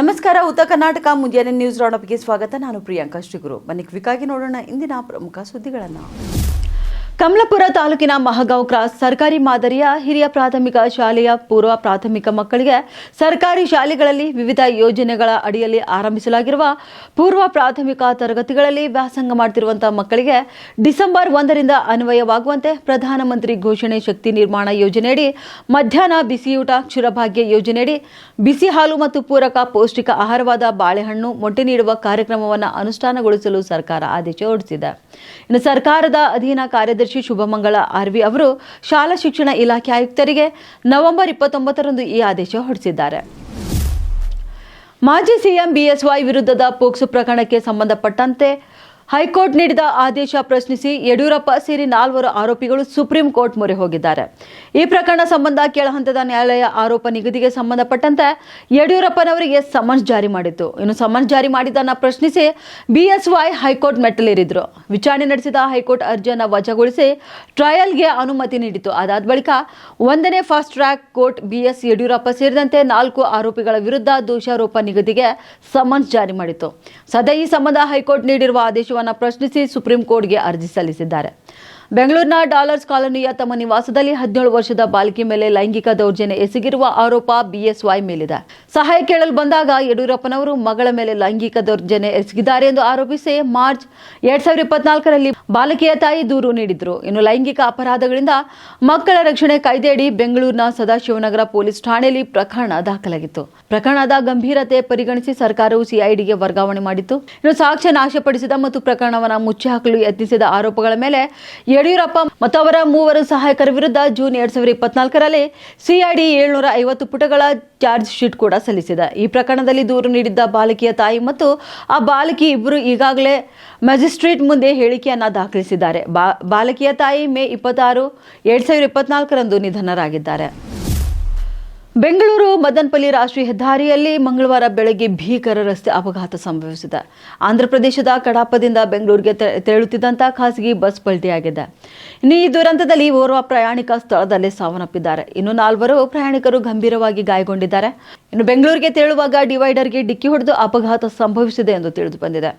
ನಮಸ್ಕಾರ, ಉತ್ತರ ಕರ್ನಾಟಕ, ಮುಂಜಾನೆ ನ್ಯೂಸ್ ರೌಂಡಪ್ಗೆ ಸ್ವಾಗತ. ನಾನು ಪ್ರಿಯಾಂಕಾ ಶ್ರೀಗುರು. ಬನ್ನಿ ಕ್ವಿಕ್ಕಾಗಿ ನೋಡೋಣ ಇಂದಿನ ಪ್ರಮುಖ ಸುದ್ದಿಗಳನ್ನು. ಕಮಲಾಪುರ ತಾಲೂಕಿನ ಮಹಗಾಂವ್ ಕ್ರಾಸ್ ಸರ್ಕಾರಿ ಮಾದರಿಯ ಹಿರಿಯ ಪ್ರಾಥಮಿಕ ಶಾಲೆಯ ಪೂರ್ವ ಪ್ರಾಥಮಿಕ ಮಕ್ಕಳಿಗೆ ಸರ್ಕಾರಿ ಶಾಲೆಗಳಲ್ಲಿ ವಿವಿಧ ಯೋಜನೆಗಳ ಅಡಿಯಲ್ಲಿ ಆರಂಭಿಸಲಾಗಿರುವ ಪೂರ್ವ ಪ್ರಾಥಮಿಕ ತರಗತಿಗಳಲ್ಲಿ ವ್ಯಾಸಂಗ ಮಾಡುತ್ತಿರುವಂತಹ ಮಕ್ಕಳಿಗೆ ಡಿಸೆಂಬರ್ ಒಂದರಿಂದ ಅನ್ವಯವಾಗುವಂತೆ ಪ್ರಧಾನಮಂತ್ರಿ ಘೋಷಣೆ ಶಕ್ತಿ ನಿರ್ಮಾಣ ಯೋಜನೆಯಡಿ ಮಧ್ಯಾಹ್ನ ಬಿಸಿಯೂಟ, ಕ್ಷೀರಭಾಗ್ಯ ಯೋಜನೆಯಡಿ ಬಿಸಿ ಹಾಲು ಮತ್ತು ಪೂರಕ ಪೌಷ್ಟಿಕ ಆಹಾರವಾದ ಬಾಳೆಹಣ್ಣು ಮೊಟ್ಟೆ ನೀಡುವ ಕಾರ್ಯಕ್ರಮವನ್ನು ಅನುಷ್ಠಾನಗೊಳಿಸಲು ಸರ್ಕಾರ ಆದೇಶ ಹೊರಡಿಸಿದೆ. ಇನ್ನು ಸರ್ಕಾರದ ಅಧೀನ ಕಾರ್ಯದರ್ಶಿ ಶುಭಮಂಗಳ ಆರ್ವಿ ಅವರು ಶಾಲಾ ಶಿಕ್ಷಣ ಇಲಾಖೆ ಆಯುಕ್ತರಿಗೆ ನವೆಂಬರ್ ಇಪ್ಪತ್ತೊಂಬತ್ತರಂದು ಈ ಆದೇಶ ಹೊರಡಿಸಿದ್ದಾರೆ. ಮಾಜಿ ಸಿಎಂ ಬಿಎಸ್ವೈ ವಿರುದ್ಧದ ಪೋಕ್ಸೋ ಪ್ರಕರಣಕ್ಕೆ ಸಂಬಂಧಪಟ್ಟಂತೆ ಹೈಕೋರ್ಟ್ ನೀಡಿದ ಆದೇಶ ಪ್ರಶ್ನಿಸಿ ಯಡಿಯೂರಪ್ಪ ಸೇರಿ ನಾಲ್ವರು ಆರೋಪಿಗಳು ಸುಪ್ರೀಂ ಕೋರ್ಟ್ ಮೊರೆ ಹೋಗಿದ್ದಾರೆ. ಈ ಪ್ರಕರಣ ಸಂಬಂಧ ಕೆಳಹಂತದ ನ್ಯಾಯಾಲಯ ಆರೋಪ ನಿಗದಿಗೆ ಸಂಬಂಧಪಟ್ಟಂತೆ ಯಡಿಯೂರಪ್ಪನವರಿಗೆ ಸಮನ್ಸ್ ಜಾರಿ ಮಾಡಿತ್ತು. ಇನ್ನು ಸಮನ್ಸ್ ಜಾರಿ ಮಾಡಿದ್ದನ್ನು ಪ್ರಶ್ನಿಸಿ ಬಿಎಸ್ವೈ ಹೈಕೋರ್ಟ್ ಮೆಟ್ಟಲೇರಿದ್ರು. ವಿಚಾರಣೆ ನಡೆಸಿದ ಹೈಕೋರ್ಟ್ ಅರ್ಜಿಯನ್ನು ವಜಾಗೊಳಿಸಿ ಟ್ರಯಲ್ಗೆ ಅನುಮತಿ ನೀಡಿತು ಅದಾದ ಬಳಿಕ ಒಂದನೇ fast track court BS Yediyurappa ಸೇರಿದಂತೆ ನಾಲ್ಕು ಆರೋಪಿಗಳ ವಿರುದ್ಧ ದೋಷಾರೋಪ ನಿಗದಿಗೆ ಸಮನ್ಸ್ ಜಾರಿ ಮಾಡಿತ್ತು. ಸದ್ಯ ಈ ಸಂಬಂಧ ಹೈಕೋರ್ಟ್ ನೀಡಿರುವ ಆದೇಶವನ್ನು ಪ್ರಶ್ನಿಸಿ ಸುಪ್ರೀಂ ಕೋರ್ಟ್ಗೆ ಅರ್ಜಿ ಸಲ್ಲಿಸಿದ್ದಾರೆ. ಬೆಂಗಳೂರಿನ ಡಾಲರ್ಸ್ ಕಾಲೋನಿಯ ತಮ್ಮ ನಿವಾಸದಲ್ಲಿ ಹದಿನೇಳು ವರ್ಷದ ಬಾಲಕಿ ಮೇಲೆ ಲೈಂಗಿಕ ದೌರ್ಜನ್ಯ ಎಸಗಿರುವ ಆರೋಪ ಬಿಎಸ್ವೈ ಮೇಲಿದೆ. ಸಹಾಯ ಕೇಳಲು ಬಂದಾಗ ಯಡಿಯೂರಪ್ಪನವರು ಮಗಳ ಮೇಲೆ ಲೈಂಗಿಕ ದೌರ್ಜನ್ಯ ಎಸಗಿದ್ದಾರೆ ಎಂದು ಆರೋಪಿಸಿ ಮಾರ್ಚ್ ಎರಡ್ ಸಾವಿರದ ಇಪ್ಪತ್ನಾಲ್ಕರಲ್ಲಿ ಬಾಲಕಿಯ ತಾಯಿ ದೂರು ನೀಡಿದ್ರು. ಇನ್ನು ಲೈಂಗಿಕ ಅಪರಾಧಗಳಿಂದ ಮಕ್ಕಳ ರಕ್ಷಣೆ ಕಾಯ್ದೆಯಡಿ ಬೆಂಗಳೂರಿನ ಸದಾಶಿವನಗರ ಪೊಲೀಸ್ ಠಾಣೆಯಲ್ಲಿ ಪ್ರಕರಣ ದಾಖಲಾಗಿತ್ತು. ಪ್ರಕರಣದ ಗಂಭೀರತೆ ಪರಿಗಣಿಸಿ ಸರ್ಕಾರವು ಸಿಐಡಿಗೆ ವರ್ಗಾವಣೆ ಮಾಡಿತ್ತು. ಇನ್ನು ಸಾಕ್ಷ್ಯ ನಾಶಪಡಿಸಿದ ಮತ್ತು ಪ್ರಕರಣವನ್ನು ಮುಚ್ಚಿಹಾಕಲು ಯತ್ನಿಸಿದ ಆರೋಪಗಳ ಮೇಲೆ ಯಡಿಯೂರಪ್ಪ ಮತ್ತು ಅವರ ಮೂವರು ಸಹಾಯಕರ ವಿರುದ್ಧ ಜೂನ್ ಎರಡ್ ಸಾವಿರದ ಇಪ್ಪತ್ನಾಲ್ಕರಲ್ಲಿ ಸಿಐಡಿ ಏಳ್ನೂರ ಐವತ್ತು ಪುಟಗಳ ಚಾರ್ಜ್ ಶೀಟ್ ಕೂಡ ಸಲ್ಲಿಸಿದೆ. ಈ ಪ್ರಕರಣದಲ್ಲಿ ದೂರು ನೀಡಿದ್ದ ಬಾಲಕಿಯ ತಾಯಿ ಮತ್ತು ಆ ಬಾಲಕಿ ಇಬ್ಬರು ಈಗಾಗಲೇ ಮ್ಯಾಜಿಸ್ಟ್ರೇಟ್ ಮುಂದೆ ಹೇಳಿಕೆಯನ್ನು ದಾಖಲಿಸಿದ್ದಾರೆ. ಬಾಲಕಿಯ ತಾಯಿ ಮೇ ಇಪ್ಪತ್ತಾರು, ಎರಡ್ ಸಾವಿರದ ಇಪ್ಪತ್ನಾಲ್ಕರಂದು ನಿಧನರಾಗಿದ್ದಾರೆ. ಬೆಂಗಳೂರು ಮದನ್ಪಲ್ಲಿ ರಾಷ್ಟ್ರೀಯ ಹೆದ್ದಾರಿಯಲ್ಲಿ ಮಂಗಳವಾರ ಬೆಳಗ್ಗೆ ಭೀಕರ ರಸ್ತೆ ಅಪಘಾತ ಸಂಭವಿಸಿದೆ. ಆಂಧ್ರಪ್ರದೇಶದ ಕಡಾಪದಿಂದ ಬೆಂಗಳೂರಿಗೆ ತೆರಳುತ್ತಿದ್ದಂಥ ಖಾಸಗಿ ಬಸ್ ಪಲ್ಟಿಯಾಗಿದೆ. ಇನ್ನು ಈ ದುರಂತದಲ್ಲಿ ಓರ್ವ ಪ್ರಯಾಣಿಕ ಸ್ಥಳದಲ್ಲೇ ಸಾವನ್ನಪ್ಪಿದ್ದಾರೆ. ಇನ್ನು ನಾಲ್ವರು ಪ್ರಯಾಣಿಕರು ಗಂಭೀರವಾಗಿ ಗಾಯಗೊಂಡಿದ್ದಾರೆ. ಇನ್ನು ಬೆಂಗಳೂರಿಗೆ ತೆರಳುವಾಗ ಡಿವೈಡರ್ಗೆ ಡಿಕ್ಕಿ ಹೊಡೆದು ಅಪಘಾತ ಸಂಭವಿಸಿದೆ ಎಂದು ತಿಳಿದು ಬಂದಿದೆ.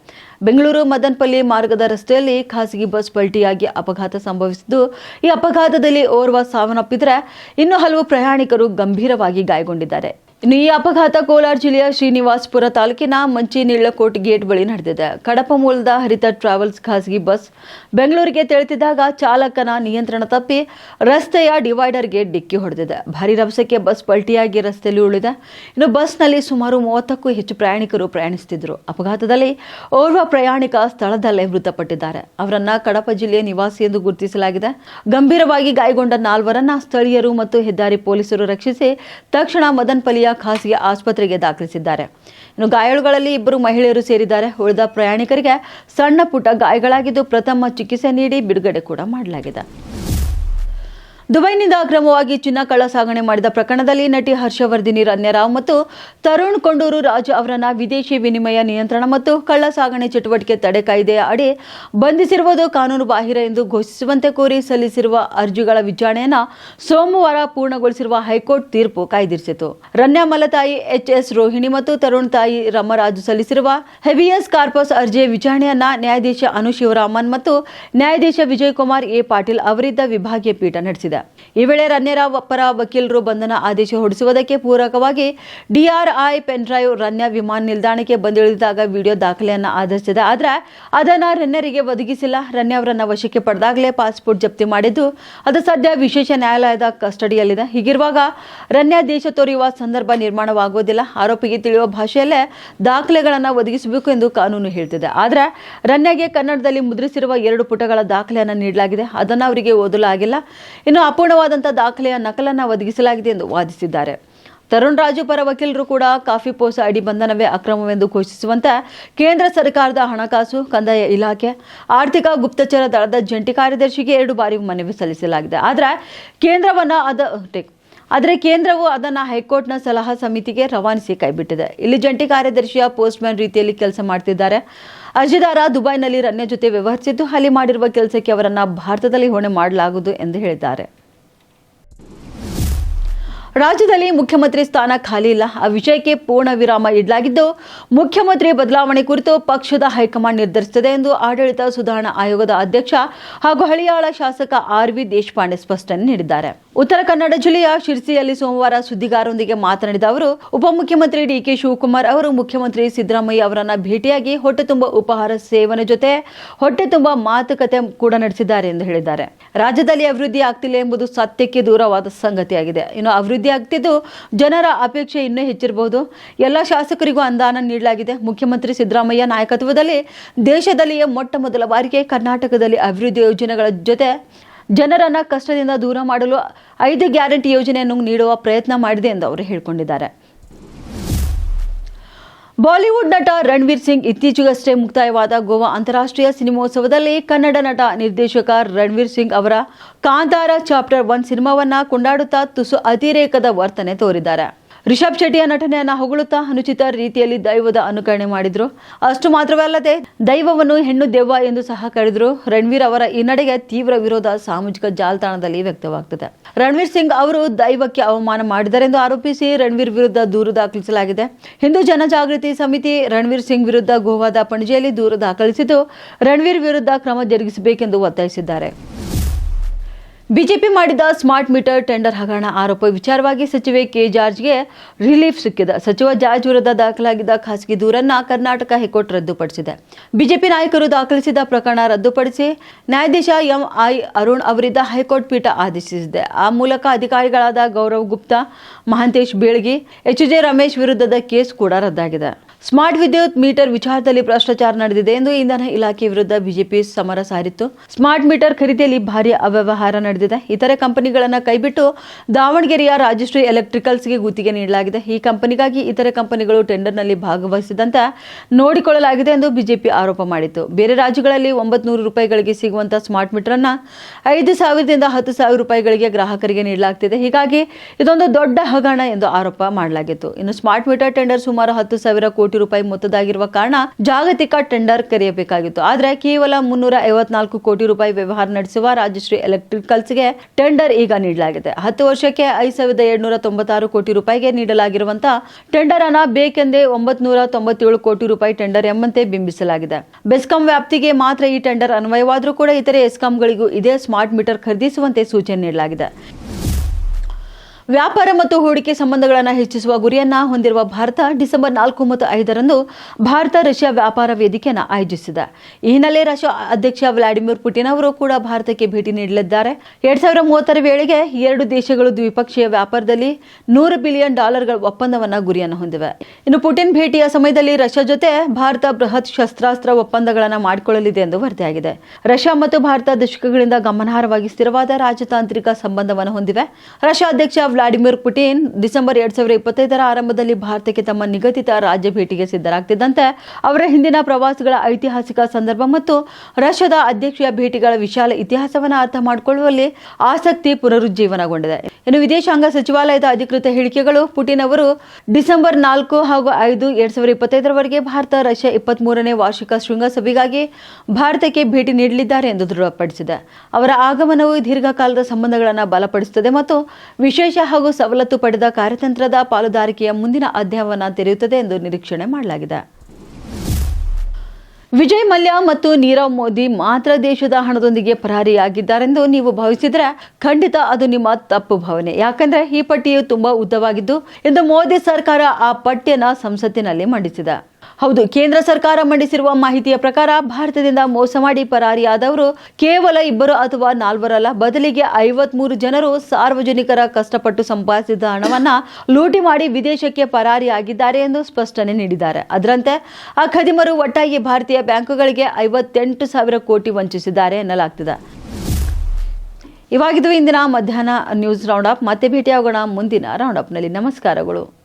ಬೆಂಗಳೂರು ಮದನ್ಪಲ್ಲಿ ಮಾರ್ಗದ ರಸ್ತೆಯಲ್ಲಿ ಖಾಸಗಿ ಬಸ್ ಪಲ್ಟಿಯಾಗಿ ಅಪಘಾತ ಸಂಭವಿಸಿದ್ದು, ಈ ಅಪಘಾತದಲ್ಲಿ ಓರ್ವ ಸಾವನ್ನಪ್ಪಿದ್ರೆ ಇನ್ನು ಹಲವು ಪ್ರಯಾಣಿಕರು ಗಂಭೀರವಾಗಿ ಗಾಯಗೊಂಡಿದ್ದಾರೆ. ಈ ಅಪಘಾತ ಕೋಲಾರ ಜಿಲ್ಲೆಯ ಶ್ರೀನಿವಾಸಪುರ ತಾಲೂಕಿನ ಮಂಚಿನಿಳ್ಳಕೋಟ್ ಗೇಟ್ ಬಳಿ ನಡೆದಿದೆ. ಕಡಪ ಮೂಲದ ಹರಿತ ಟ್ರಾವೆಲ್ಸ್ ಖಾಸಗಿ ಬಸ್ ಬೆಂಗಳೂರಿಗೆ ತೆರಳುತ್ತಿದ್ದಾಗ ಚಾಲಕನ ನಿಯಂತ್ರಣ ತಪ್ಪಿ ರಸ್ತೆಯ ಡಿವೈಡರ್ಗೆ ಡಿಕ್ಕಿ ಹೊಡೆದಿದೆ. ಭಾರಿ ರಭಸಕ್ಕೆ ಬಸ್ ಪಲ್ಟಿಯಾಗಿ ರಸ್ತೆಯಲ್ಲಿ ಉಳಿದೆ ಇನ್ನು ಬಸ್ನಲ್ಲಿ ಸುಮಾರು ಮೂವತ್ತಕ್ಕೂ ಹೆಚ್ಚು ಪ್ರಯಾಣಿಕರು ಪ್ರಯಾಣಿಸುತ್ತಿದ್ದರು. ಅಪಘಾತದಲ್ಲಿ ಓರ್ವ ಪ್ರಯಾಣಿಕ ಸ್ಥಳದಲ್ಲೇ ಮೃತಪಟ್ಟಿದ್ದಾರೆ. ಅವರನ್ನ ಕಡಪ ಜಿಲ್ಲೆಯ ನಿವಾಸಿ ಎಂದು ಗುರುತಿಸಲಾಗಿದೆ. ಗಂಭೀರವಾಗಿ ಗಾಯಗೊಂಡ ನಾಲ್ವರನ್ನ ಸ್ಥಳೀಯರು ಮತ್ತು ಹೆದ್ದಾರಿ ಪೊಲೀಸರು ರಕ್ಷಿಸಿ ತಕ್ಷಣ ಮದನ್ಪಲ್ಲಿಯ ಖಾಸಗಿ ಆಸ್ಪತ್ರೆಗೆ ದಾಖಲಿಸಿದ್ದಾರೆ. ಇನ್ನು ಗಾಯಾಳುಗಳಲ್ಲಿ ಇಬ್ಬರು ಮಹಿಳೆಯರು ಸೇರಿದ್ದಾರೆ. ಉಳಿದ ಪ್ರಯಾಣಿಕರಿಗೆ ಸಣ್ಣ ಪುಟ್ಟ ಗಾಯಗಳಾಗಿದ್ದು ಪ್ರಥಮ ಚಿಕಿತ್ಸೆ ನೀಡಿ ಬಿಡುಗಡೆ ಕೂಡ ಮಾಡಲಾಗಿದೆ. ದುಬೈನಿಂದ ಅಕ್ರಮವಾಗಿ ಚಿನ್ನ ಕಳ್ಳ ಸಾಗಣೆ ಮಾಡಿದ ಪ್ರಕರಣದಲ್ಲಿ ನಟಿ ಹರ್ಷವರ್ಧಿನಿ ರನ್ಯರಾವ್ ಮತ್ತು ತರುಣ್ ಕೊಂಡೂರು ರಾಜು ಅವರನ್ನ ವಿದೇಶಿ ವಿನಿಮಯ ನಿಯಂತ್ರಣ ಮತ್ತು ಕಳ್ಳ ಸಾಗಣೆ ಚಟುವಟಿಕೆ ತಡೆ ಕಾಯ್ದೆಯ ಅಡಿ ಬಂಧಿಸಿರುವುದು ಕಾನೂನು ಬಾಹಿರ ಎಂದು ಘೋಷಿಸುವಂತೆ ಕೋರಿ ಸಲ್ಲಿಸಿರುವ ಅರ್ಜಿಗಳ ವಿಚಾರಣೆಯನ್ನು ಸೋಮವಾರ ಪೂರ್ಣಗೊಳಿಸಿರುವ ಹೈಕೋರ್ಟ್ ತೀರ್ಪು ಕಾಯ್ದಿರಿಸಿತು. ರನ್ಯಾ ಮಲತಾಯಿ ಎಚ್ ಎಸ್ ರೋಹಿಣಿ ಮತ್ತು ತರುಣ್ ತಾಯಿ ರಮರಾಜು ಸಲ್ಲಿಸಿರುವ ಹೆವಿಯಸ್ ಕಾರ್ಪಸ್ ಅರ್ಜಿಯ ವಿಚಾರಣೆಯನ್ನ ನ್ಯಾಯಾಧೀಶ ಅನು ಶಿವರಾಮನ್ ಮತ್ತು ನ್ಯಾಯಾಧೀಶ ವಿಜಯ್ ಕುಮಾರ್ ಎ ಪಾಟೀಲ್ ಅವರಿದ್ದ ವಿಭಾಗೀಯ ಪೀಠ ನಡೆಸಿದೆ. ಈ ವೇಳೆ ರನ್ಯರಾವ್ ಪರ ವಕೀಲರು ಬಂಧನ ಆದೇಶ ಹೊರಡಿಸುವುದಕ್ಕೆ ಪೂರಕವಾಗಿ ಡಿಆರ್ಐ ಪೆನ್ಡ್ರೈವ್ ರನ್ಯ ವಿಮಾನ ನಿಲ್ದಾಣಕ್ಕೆ ಬಂದಿಳಿದಾಗ ವಿಡಿಯೋ ದಾಖಲೆಯನ್ನ ಆಧರಿಸಿದೆ. ಆದರೆ ಅದನ್ನ ರನ್ಯರಿಗೆ ಒದಗಿಸಿಲ್ಲ. ರನ್ಯ ಅವರನ್ನ ವಶಕ್ಕೆ ಪಡೆದಾಗಲೇ ಪಾಸ್ಪೋರ್ಟ್ ಜಪ್ತಿ ಮಾಡಿದ್ದು, ಅದು ಸದ್ಯ ವಿಶೇಷ ನ್ಯಾಯಾಲಯದ ಕಸ್ಟಡಿಯಲ್ಲಿದೆ. ಹೀಗಿರುವಾಗ ರನ್ಯ ದೇಶ ತೋರಿಯುವ ಸಂದರ್ಭ ನಿರ್ಮಾಣವಾಗುವುದಿಲ್ಲ. ಆರೋಪಿಗೆ ತಿಳಿಯುವ ಭಾಷೆಯಲ್ಲೇ ದಾಖಲೆಗಳನ್ನು ಒದಗಿಸಬೇಕು ಎಂದು ಕಾನೂನು ಹೇಳ್ತಿದೆ. ಆದರೆ ರನ್ಯಗೆ ಕನ್ನಡದಲ್ಲಿ ಮುದ್ರಿಸಿರುವ ಎರಡು ಪುಟಗಳ ದಾಖಲೆಯನ್ನು ನೀಡಲಾಗಿದೆ. ಅದನ್ನು ಅವರಿಗೆ ಓದಲಾಗಿಲ್ಲ ಇನ್ನು ಅಪೂರ್ಣವಾದಂಥ ದಾಖಲೆಯ ನಕಲನ್ನು ಒದಗಿಸಲಾಗಿದೆ ಎಂದು ವಾದಿಸಿದ್ದಾರೆ. ತರುಣ್ ರಾಜು ಪರ ವಕೀಲರು ಕೂಡ ಕಾಫಿ ಪೋಸ ಅಡಿ ಬಂಧನವೇ ಅಕ್ರಮವೆಂದು ಘೋಷಿಸುವಂತೆ ಕೇಂದ್ರ ಸರ್ಕಾರದ ಹಣಕಾಸು, ಕಂದಾಯ ಇಲಾಖೆ, ಆರ್ಥಿಕ ಗುಪ್ತಚರ ದಳದ ಜಂಟಿ ಕಾರ್ಯದರ್ಶಿಗೆ ಎರಡು ಬಾರಿ ಮನವಿ ಸಲ್ಲಿಸಲಾಗಿದೆ. ಆದರೆ ಕೇಂದ್ರವನ್ನು ಅದ ಆದರೆ ಕೇಂದ್ರವು ಅದನ್ನು ಹೈಕೋರ್ಟ್ನ ಸಲಹಾ ಸಮಿತಿಗೆ ರವಾನಿಸಿ ಕೈಬಿಟ್ಟಿದೆ. ಇಲ್ಲಿ ಜಂಟಿ ಕಾರ್ಯದರ್ಶಿಯ ಪೋಸ್ಟ್ಮ್ಯಾನ್ ರೀತಿಯಲ್ಲಿ ಕೆಲಸ ಮಾಡ್ತಿದ್ದಾರೆ. ಅರ್ಜಿದಾರ ದುಬೈನಲ್ಲಿ ರನ್ಯ ಜೊತೆ ವ್ಯವಹರಿಸಿದ್ದು, ಅಲ್ಲಿ ಮಾಡಿರುವ ಕೆಲಸಕ್ಕೆ ಅವರನ್ನು ಭಾರತದಲ್ಲಿ ಹೊಣೆ ಮಾಡಲಾಗುವುದು ಎಂದು ಹೇಳಿದ್ದಾರೆ. ರಾಜ್ಯದಲ್ಲಿ ಮುಖ್ಯಮಂತ್ರಿ ಸ್ಥಾನ ಖಾಲಿ ಇಲ್ಲ. ಆ ವಿಷಯಕ್ಕೆ ಪೂರ್ಣ ವಿರಾಮ ಇಡಲಾಗಿದ್ದು, ಮುಖ್ಯಮಂತ್ರಿ ಬದಲಾವಣೆ ಕುರಿತು ಪಕ್ಷದ ಹೈಕಮಾಂಡ್ ನಿರ್ಧರಿಸುತ್ತದೆ ಎಂದು ಆಡಳಿತ ಸುಧಾರಣಾ ಆಯೋಗದ ಅಧ್ಯಕ್ಷ ಹಾಗೂ ಹಳಿಯಾಳ ಶಾಸಕ ಆರ್ ವಿ ದೇಶಪಾಂಡೆ ಸ್ಪಷ್ಟನೆ ನೀಡಿದ್ದಾರೆ. ಉತ್ತರ ಕನ್ನಡ ಜಿಲ್ಲೆಯ ಶಿರ್ಸಿಯಲ್ಲಿ ಸೋಮವಾರ ಸುದ್ದಿಗಾರರೊಂದಿಗೆ ಮಾತನಾಡಿದ ಅವರು, ಉಪಮುಖ್ಯಮಂತ್ರಿ ಡಿಕೆ ಶಿವಕುಮಾರ್ ಅವರು ಮುಖ್ಯಮಂತ್ರಿ ಸಿದ್ದರಾಮಯ್ಯ ಅವರನ್ನ ಭೇಟಿಯಾಗಿ ಹೊಟ್ಟೆ ತುಂಬ ಉಪಹಾರ ಸೇವನೆ ಜೊತೆ ಹೊಟ್ಟೆ ತುಂಬ ಮಾತುಕತೆ ಕೂಡ ನಡೆಸಿದ್ದಾರೆ ಎಂದು ಹೇಳಿದ್ದಾರೆ. ರಾಜ್ಯದಲ್ಲಿ ಅಭಿವೃದ್ಧಿ ಆಗ್ತಿಲ್ಲ ಎಂಬುದು ಸತ್ಯಕ್ಕೆ ದೂರವಾದ ಸಂಗತಿಯಾಗಿದೆ. ಇನ್ನು ಅಭಿವೃದ್ಧಿ ಆಗ್ತಿದ್ದು ಜನರ ಅಪೇಕ್ಷೆ ಇನ್ನೂ ಹೆಚ್ಚಿರಬಹುದು. ಎಲ್ಲ ಶಾಸಕರಿಗೂ ಅನುದಾನ ನೀಡಲಾಗಿದೆ. ಮುಖ್ಯಮಂತ್ರಿ ಸಿದ್ದರಾಮಯ್ಯ ನಾಯಕತ್ವದಲ್ಲಿ ದೇಶದಲ್ಲಿಯೇ ಮೊಟ್ಟ ಮೊದಲ ಬಾರಿಗೆ ಕರ್ನಾಟಕದಲ್ಲಿ ಅಭಿವೃದ್ಧಿ ಯೋಜನೆಗಳ ಜೊತೆ ಜನರನ್ನ ಕಷ್ಟದಿಂದ ದೂರ ಮಾಡಲು ಐದು ಗ್ಯಾರಂಟಿ ಯೋಜನೆಯನ್ನು ನೀಡುವ ಪ್ರಯತ್ನ ಮಾಡಿದೆ ಎಂದು ಅವರು ಹೇಳಿಕೊಂಡಿದ್ದಾರೆ. ಬಾಲಿವುಡ್ ನಟ ರಣವೀರ್ ಸಿಂಗ್ ಇತ್ತೀಚೆಗಷ್ಟೇ ಮುಕ್ತಾಯವಾದ ಗೋವಾ ಅಂತಾರಾಷ್ಟ್ರೀಯ ಸಿನಿಮೋತ್ಸವದಲ್ಲಿ ಕನ್ನಡ ನಟ ನಿರ್ದೇಶಕ ರಣವೀರ್ ಸಿಂಗ್ ಅವರ ಕಾಂತಾರ ಚಾಪ್ಟರ್ ಒನ್ ಸಿನಿಮಾವನ್ನ ಕೊಂಡಾಡುತ್ತಾ ತುಸು ಅತಿರೇಕದ ವರ್ತನೆ ತೋರಿದ್ದಾರೆ. ರಿಷಬ್ ಶೆಟ್ಟಿಯ ನಟನೆಯನ್ನ ಹೊಗಳುತ್ತಾ ಅನುಚಿತ ರೀತಿಯಲ್ಲಿ ದೈವದ ಅನುಕರಣೆ ಮಾಡಿದ್ರು. ಅಷ್ಟು ಮಾತ್ರವಲ್ಲದೆ ದೈವವನ್ನು ಹೆಣ್ಣು ದೆವ್ವ ಎಂದು ಸಹ ಕರೆದ್ರು. ರಣವೀರ್ ಅವರ ಈ ನಡೆಗೆ ತೀವ್ರ ವಿರೋಧ ಸಾಮಾಜಿಕ ಜಾಲತಾಣದಲ್ಲಿ ವ್ಯಕ್ತವಾಗ್ತದೆ. ರಣವೀರ್ ಸಿಂಗ್ ಅವರು ದೈವಕ್ಕೆ ಅವಮಾನ ಮಾಡಿದರೆಂದು ಆರೋಪಿಸಿ ರಣವೀರ್ ವಿರುದ್ಧ ದೂರು ದಾಖಲಿಸಲಾಗಿದೆ. ಹಿಂದೂ ಜನಜಾಗೃತಿ ಸಮಿತಿ ರಣವೀರ್ ಸಿಂಗ್ ವಿರುದ್ಧ ಗೋವಾದ ಪಣಜಿಯಲ್ಲಿ ದೂರು ದಾಖಲಿಸಿದ್ದು, ರಣವೀರ್ ವಿರುದ್ಧ ಕ್ರಮ ಜರುಗಿಸಬೇಕೆಂದು ಒತ್ತಾಯಿಸಿದ್ದಾರೆ. ಬಿಜೆಪಿ ಮಾಡಿದ ಸ್ಮಾರ್ಟ್ ಮೀಟರ್ ಟೆಂಡರ್ ಹಗರಣ ಆರೋಪ ವಿಚಾರವಾಗಿ ಸಚಿವೆ ಕೆ ಜಾರ್ಜ್ಗೆ ರಿಲೀಫ್ ಸಿಕ್ಕಿದೆ. ಸಚಿವ ಜಾರ್ಜ್ ವಿರುದ್ಧ ದಾಖಲಾಗಿದ್ದ ಖಾಸಗಿ ದೂರನ್ನ ಕರ್ನಾಟಕ ಹೈಕೋರ್ಟ್ ರದ್ದುಪಡಿಸಿದೆ. ಬಿಜೆಪಿ ನಾಯಕರು ದಾಖಲಿಸಿದ ಪ್ರಕರಣ ರದ್ದುಪಡಿಸಿ ನ್ಯಾಯಾಧೀಶ ಎಂ ಐ ಅರುಣ್ ಅವರಿದ್ದ ಹೈಕೋರ್ಟ್ ಪೀಠ ಆದೇಶಿಸಿದೆ. ಆ ಮೂಲಕ ಅಧಿಕಾರಿಗಳಾದ ಗೌರವ್ ಗುಪ್ತಾ, ಮಹಾಂತೇಶ್ ಬೀಳ್ಗಿ, ಎಚ್ ಜೆ ರಮೇಶ್ ವಿರುದ್ಧದ ಕೇಸ್ ಕೂಡ ರದ್ದಾಗಿದೆ. ಸ್ಮಾರ್ಟ್ ವಿದ್ಯುತ್ ಮೀಟರ್ ವಿಚಾರದಲ್ಲಿ ಭ್ರಷ್ಟಾಚಾರ ನಡೆದಿದೆ ಎಂದು ಇಂಧನ ಇಲಾಖೆ ವಿರುದ್ಧ ಬಿಜೆಪಿ ಸಮರ ಸಾರಿತ್ತು. ಸ್ಮಾರ್ಟ್ ಮೀಟರ್ ಖರೀದಿಯಲ್ಲಿ ಭಾರಿ ಅವ್ಯವಹಾರ ನಡೆದಿದೆ. ಇತರೆ ಕಂಪನಿಗಳನ್ನು ಕೈಬಿಟ್ಟು ದಾವಣಗೆರೆಯ ರಾಜಶ್ರೀ ಎಲೆಕ್ಟ್ರಿಕಲ್ಸ್ಗೆ ಗುತ್ತಿಗೆ ನೀಡಲಾಗಿದೆ. ಈ ಕಂಪನಿಗಾಗಿ ಇತರೆ ಕಂಪನಿಗಳು ಟೆಂಡರ್ನಲ್ಲಿ ಭಾಗವಹಿಸಿದಂತೆ ನೋಡಿಕೊಳ್ಳಲಾಗಿದೆ ಎಂದು ಬಿಜೆಪಿ ಆರೋಪ ಮಾಡಿತ್ತು. ಬೇರೆ ರಾಜ್ಯಗಳಲ್ಲಿ ಒಂಬತ್ತು ನೂರು ರೂಪಾಯಿಗಳಿಗೆ ಸಿಗುವಂತಹ ಸ್ಮಾರ್ಟ್ ಮೀಟರ್ ಅನ್ನ ಐದು ಸಾವಿರದಿಂದ ಹತ್ತು ಸಾವಿರ ರೂಪಾಯಿಗಳಿಗೆ ಗ್ರಾಹಕರಿಗೆ ನೀಡಲಾಗ್ತಿದೆ. ಹೀಗಾಗಿ ಇದೊಂದು ದೊಡ್ಡ ಹಗರಣ ಎಂದು ಆರೋಪ ಮಾಡಲಾಗಿತ್ತು. ಇನ್ನು ಸ್ಮಾರ್ಟ್ ಮೀಟರ್ ಟೆಂಡರ್ ಸುಮಾರು ಹತ್ತು ಸಾವಿರ ಕೋಟಿ ರೂಪಾಯಿ ಮೊತ್ತದಾಗಿರುವ ಕಾರಣ ಜಾಗತಿಕ ಟೆಂಡರ್ ಕರೆಯಬೇಕಾಗಿತ್ತು. ಆದರೆ ಕೇವಲ ಮುನ್ನೂರ ಐವತ್ನಾಲ್ಕು ಕೋಟಿ ರೂಪಾಯಿ ವ್ಯವಹಾರ ನಡೆಸುವ ರಾಜಶ್ರೀ ಎಲೆಕ್ಟ್ರಿಕಲ್ಸ್ಗೆ ಟೆಂಡರ್ ಈಗ ನೀಡಲಾಗಿದೆ. ಹತ್ತು ವರ್ಷಕ್ಕೆ ಐದು ಸಾವಿರದ ಏಳ್ನೂರ ತೊಂಬತ್ತಾರು ಕೋಟಿ ರೂಪಾಯಿಗೆ ನೀಡಲಾಗಿರುವಂತಹ ಟೆಂಡರ್ ಅನ್ನ ಬೇಕೆಂದೇ ಒಂಬತ್ನೂರ ತೊಂಬತ್ತೇಳು ಕೋಟಿ ರೂಪಾಯಿ ಟೆಂಡರ್ ಎಂಬಂತೆ ಬಿಂಬಿಸಲಾಗಿದೆ. ಬೆಸ್ಕಾಂ ವ್ಯಾಪ್ತಿಗೆ ಮಾತ್ರ ಈ ಟೆಂಡರ್ ಅನ್ವಯವಾದರೂ ಕೂಡ ಇತರೆ ಎಸ್ಕಾಂಗಳಿಗೂ ಇದೇ ಸ್ಮಾರ್ಟ್ ಮೀಟರ್ ಖರೀದಿಸುವಂತೆ ಸೂಚನೆ ನೀಡಲಾಗಿದೆ. ವ್ಯಾಪಾರ ಮತ್ತು ಹೂಡಿಕೆ ಸಂಬಂಧಗಳನ್ನು ಹೆಚ್ಚಿಸುವ ಗುರಿಯನ್ನ ಹೊಂದಿರುವ ಭಾರತ ಡಿಸೆಂಬರ್ ನಾಲ್ಕು ಮತ್ತು ಐದರಂದು ಭಾರತ ರಷ್ಯಾ ವ್ಯಾಪಾರ ವೇದಿಕೆಯನ್ನು ಆಯೋಜಿಸಿದೆ. ಈ ಹಿನ್ನೆಲೆ ರಷ್ಯಾ ಅಧ್ಯಕ್ಷ ವ್ಲಾಡಿಮಿರ್ ಪುಟಿನ್ ಅವರು ಕೂಡ ಭಾರತಕ್ಕೆ ಭೇಟಿ ನೀಡಲಿದ್ದಾರೆ. ಎರಡ್ ಸಾವಿರ ಮೂವತ್ತರ ವೇಳೆಗೆ ಎರಡು ದೇಶಗಳು ದ್ವಿಪಕ್ಷೀಯ ವ್ಯಾಪಾರದಲ್ಲಿ ನೂರು ಬಿಲಿಯನ್ ಡಾಲರ್ಗಳ ಒಪ್ಪಂದವನ್ನ ಗುರಿಯನ್ನು ಹೊಂದಿವೆ. ಇನ್ನು ಪುಟಿನ್ ಭೇಟಿಯ ಸಮಯದಲ್ಲಿ ರಷ್ಯಾ ಜೊತೆ ಭಾರತ ಬೃಹತ್ ಶಸ್ತ್ರಾಸ್ತ್ರ ಒಪ್ಪಂದಗಳನ್ನು ಮಾಡಿಕೊಳ್ಳಲಿದೆ ಎಂದು ವರದಿಯಾಗಿದೆ. ರಷ್ಯಾ ಮತ್ತು ಭಾರತ ದಶಕಗಳಿಂದ ಗಮನಾರ್ಹವಾಗಿ ಸ್ಥಿರವಾದ ರಾಜತಾಂತ್ರಿಕ ಸಂಬಂಧವನ್ನು ಹೊಂದಿವೆ. ರಷ್ಯಾ ಅಧ್ಯಕ್ಷ ವ್ಲಾಡಿಮಿರ್ ಪುಟಿನ್ ಡಿಸೆಂಬರ್ ಎರಡ್ ಸಾವಿರದ ಇಪ್ಪತ್ತೈದರ ಆರಂಭದಲ್ಲಿ ಭಾರತಕ್ಕೆ ತಮ್ಮ ನಿಗದಿತ ರಾಜ್ಯ ಭೇಟಿಗೆ ಸಿದ್ಧರಾಗ್ತಿದ್ದಂತೆ, ಅವರ ಹಿಂದಿನ ಪ್ರವಾಸಗಳ ಐತಿಹಾಸಿಕ ಸಂದರ್ಭ ಮತ್ತು ರಷ್ಯಾದ ಅಧ್ಯಕ್ಷೀಯ ಭೇಟಿಗಳ ವಿಶಾಲ ಇತಿಹಾಸವನ್ನು ಅರ್ಥ ಮಾಡಿಕೊಳ್ಳುವಲ್ಲಿ ಆಸಕ್ತಿ ಪುನರುಜ್ಜೀವನಗೊಂಡಿದೆ. ಇನ್ನು ವಿದೇಶಾಂಗ ಸಚಿವಾಲಯದ ಅಧಿಕೃತ ಹೇಳಿಕೆಗಳು, ಪುಟಿನ್ ಅವರು ಡಿಸೆಂಬರ್ ನಾಲ್ಕು ಹಾಗೂ ಐದು ಎರಡ್ ಸಾವಿರದ ಇಪ್ಪತ್ತೈದರವರೆಗೆ ಭಾರತ, ರಷ್ಯಾ ಇಪ್ಪತ್ತ್ ಮೂರನೇ ವಾರ್ಷಿಕ ಶೃಂಗಸಭೆಗಾಗಿ ಭಾರತಕ್ಕೆ ಭೇಟಿ ನೀಡಲಿದ್ದಾರೆ ಎಂದು ದೃಢಪಡಿಸಿದೆ. ಅವರ ಆಗಮನವು ದೀರ್ಘಕಾಲದ ಸಂಬಂಧಗಳನ್ನು ಬಲಪಡಿಸುತ್ತದೆ ಮತ್ತು ವಿಶೇಷ ಹಾಗೂ ಸವಲತ್ತು ಪಡೆದ ಕಾರ್ಯತಂತ್ರದ ಪಾಲುದಾರಿಕೆಯ ಮುಂದಿನ ಅಧ್ಯಾಯವನ್ನು ತೆರೆಯುತ್ತದೆ ಎಂದು ನಿರೀಕ್ಷಣೆ ಮಾಡಲಾಗಿದೆ. ವಿಜಯ್ ಮಲ್ಯ ಮತ್ತು ನೀರವ್ ಮೋದಿ ಮಾತ್ರ ದೇಶದ ಹಣದೊಂದಿಗೆ ಪರಾರಿಯಾಗಿದ್ದಾರೆಂದು ನೀವು ಭಾವಿಸಿದರೆ ಖಂಡಿತ ಅದು ನಿಮ್ಮ ತಪ್ಪು ಭಾವನೆ. ಯಾಕಂದ್ರೆ ಈ ಪಟ್ಟಿಯು ತುಂಬಾ ಉದ್ದವಾಗಿದ್ದು ಎಂದು ಮೋದಿ ಸರ್ಕಾರ ಆ ಪಠ್ಯನ ಸಂಸತ್ತಿನಲ್ಲಿ ಮಂಡಿಸಿದೆ. ಹೌದು, ಕೇಂದ್ರ ಸರ್ಕಾರ ಮಂಡಿಸಿರುವ ಮಾಹಿತಿಯ ಪ್ರಕಾರ ಭಾರತದಿಂದ ಮೋಸ ಮಾಡಿ ಪರಾರಿಯಾದವರು ಕೇವಲ ಇಬ್ಬರು ಅಥವಾ ನಾಲ್ವರಲ್ಲ, ಬದಲಿಗೆ ಐವತ್ಮೂರು ಜನರು ಸಾರ್ವಜನಿಕರ ಕಷ್ಟಪಟ್ಟು ಸಂಪಾದಿಸಿದ ಹಣವನ್ನು ಲೂಟಿ ಮಾಡಿ ವಿದೇಶಕ್ಕೆ ಪರಾರಿಯಾಗಿದ್ದಾರೆ ಎಂದು ಸ್ಪಷ್ಟನೆ ನೀಡಿದ್ದಾರೆ. ಅದರಂತೆ ಆ ಖದಿಮರು ಒಟ್ಟಾಗಿ ಭಾರತೀಯ ಬ್ಯಾಂಕುಗಳಿಗೆ ಐವತ್ತೆಂಟು ಸಾವಿರ ಕೋಟಿ ವಂಚಿಸಿದ್ದಾರೆ ಎನ್ನಲಾಗ್ತಿದೆ. ಇವಾಗಿದ್ದು ಇಂದಿನ ಮಧ್ಯಾಹ್ನ ನ್ಯೂಸ್ ರೌಂಡ್ ಅಪ್. ಮತ್ತೆ ಭೇಟಿಯಾಗೋಣ ಮುಂದಿನ ರೌಂಡ್ ಅಪ್ನಲ್ಲಿ. ನಮಸ್ಕಾರಗಳು.